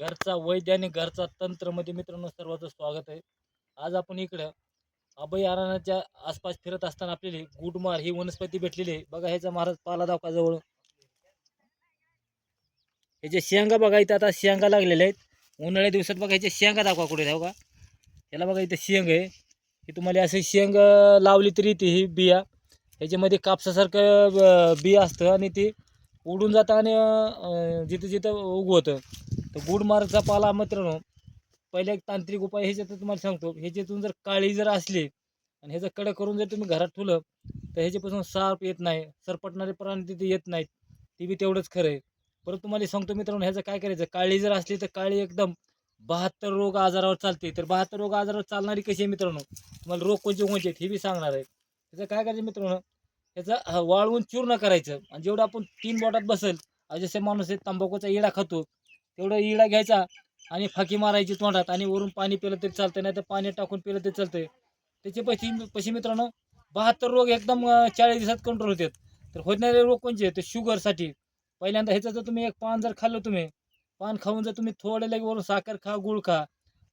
घरचा वैज्ञानिक घरचा तंत्रमध्ये मित्रांनो सर्वांचं स्वागत आहे. आज आपण इकडं अभयारण्याच्या आसपास फिरत असताना आपल्याला गुडमार ही वनस्पती भेटलेली आहे. बघा ह्याचा महाराज पाला दाखवा जवळ शेंगा बघा इथं आता शेंगा लागलेल्या आहेत. उन्हाळ्या दिवसात बघा ह्याच्या शेंगा दाखवा कुठे जाऊ हो का? याला बघा इथं शेंग आहे. की तुम्हाला असे शेंग लावली तरी ती ही बिया. ह्याच्यामध्ये कापसासारखं बिया असतं आणि ती उडून जातं आणि जिथं जिथं उगवतं. तर गुडमारचा पाला मित्रांनो. पहिले एक तांत्रिक उपाय ह्याच्यात तुम्हाला सांगतो. ह्याच्यातून जर काळी जर असली आणि ह्याचं कडक करून जर तुम्ही घरात ठेवलं तर ह्याच्यापासून साप येत नाही सरपटणारे प्राणी तिथे येत नाहीत. ती बी तेवढंच खरं आहे. परत तुम्हाला सांगतो मित्रांनो ह्याचं काय करायचं? काळी जर असली तर काळी एकदम बहात्तर रोग आजारावर चालते. तर बहात्तर रोग आजारावर चालणारी कशी आहे मित्रांनो? तुम्हाला रोग कोणते कोणते आहेत हे बी सांगणार आहे. त्याचं काय करायचं मित्रांनो? ह्याचं वाळवून चूर्ण करायचं. आणि जेवढं आपण तीन बोटात बसेल जसे माणूस आहे तंबाखूचा इडा खातो तेवढा इडा घ्यायचा आणि फाकी मारायची तोंडात आणि वरून पाणी पिलं तरी चालतं नाही तर पाणी टाकून पिलं तरी चालतंय. त्याचे पैसे पैसे मित्रांनो बहात्तर रोग एकदम चाळीस दिवसात कंट्रोल होतात. तर होणारे रोग कोणते तर शुगरसाठी. पहिल्यांदा ह्याचं जर तुम्ही एक पान जर खाल्लं तुम्ही पान खाऊन जर तुम्ही थोडं लगे वरून साखर खा गुळ खा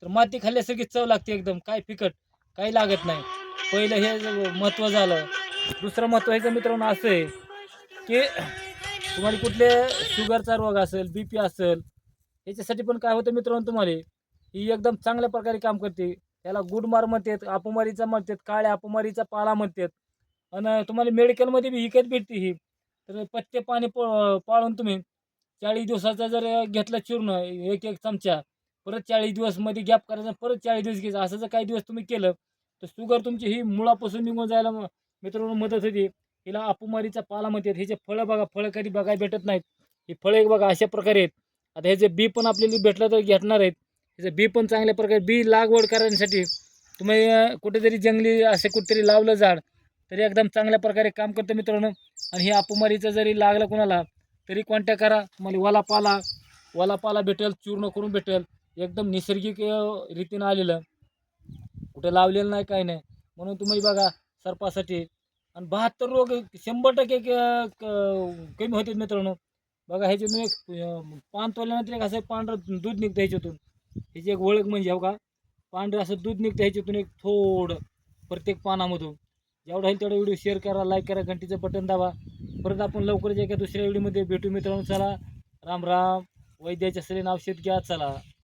तर माती खाल्ल्यासारखी चव लागते एकदम. काय फिकट काही लागत नाही. पहिलं हे महत्त्व झालं. दुसरं महत्त्व ह्याचं मित्रांनो असं आहे की तुम्हाला कुठले शुगरचा रोग असेल बी पी असेल याच्यासाठी पण काय होतं मित्रांनो तुम्हाला? ही एकदम चांगल्या प्रकारे काम करते. याला गुडमार म्हणतात अपुमारीचा म्हणतात काळ्या अपुमारीचा पाला म्हणतात. आणि तुम्हाला मेडिकलमध्ये बी विकत भेटते ही. तर पत्ते पाणी पाळून तुम्ही चाळीस दिवसाचा जर घेतला चूर्ण एक एक चमचा परत चाळीस दिवसमध्ये गॅप करायचा परत चाळीस दिवस घ्यायचा. असं जर काही दिवस तुम्ही केलं तर शुगर तुमची ही मुळापासून निघून जायला मित्रांनो मदत होते. हिला अपुमारीचा पाला म्हणतात. ह्याचे फळं बघा फळं कधी बघायला भेटत नाहीत. ही फळं एक बघा अशा प्रकारे आहेत. आता ह्याचे बी पण आपल्याला भेटलं तर घेणार आहेत. ह्याचं बी पण चांगल्या प्रकारे बी लागवड करण्यासाठी तुम्ही कुठेतरी जंगली असे कुठेतरी लावलं झाड तरी एकदम चांगल्या प्रकारे काम करतं मित्रांनो. आणि हे अपुमारीचं जरी लागलं कोणाला तरी कॉन्टॅक्ट करा. तुम्हाला वाला पाला वाला पाला भेटेल चूर्ण करून भेटेल. एकदम नैसर्गिक रीतीनं आलेलं. कुठे लावलेलं नाही काय नाही. म्हणून तुम्ही बघा सर्पासाठी. आणि बहात्तर रोग शंभर टक्के क- कमी होते मित्रांनो. बघा ह्याच्यातून एक पान तोडल्यानंतर एक असं पांढरं दूध निघतं ह्याच्यातून. ह्याची एक ओळख म्हणजे हो का पांढरं असं दूध निघतं ह्याच्यातून एक थोडं प्रत्येक पानामधून. जेवढा होईल तेवढा व्हिडिओ शेअर करा लाईक करा घंटीचं बटन दाबा. परत आपण लवकरच एका दुसऱ्या व्हिडिओमध्ये भेटू मित्रांनो. चला राम राम. वैद्याच्या सरीन औषध घ्या. चला.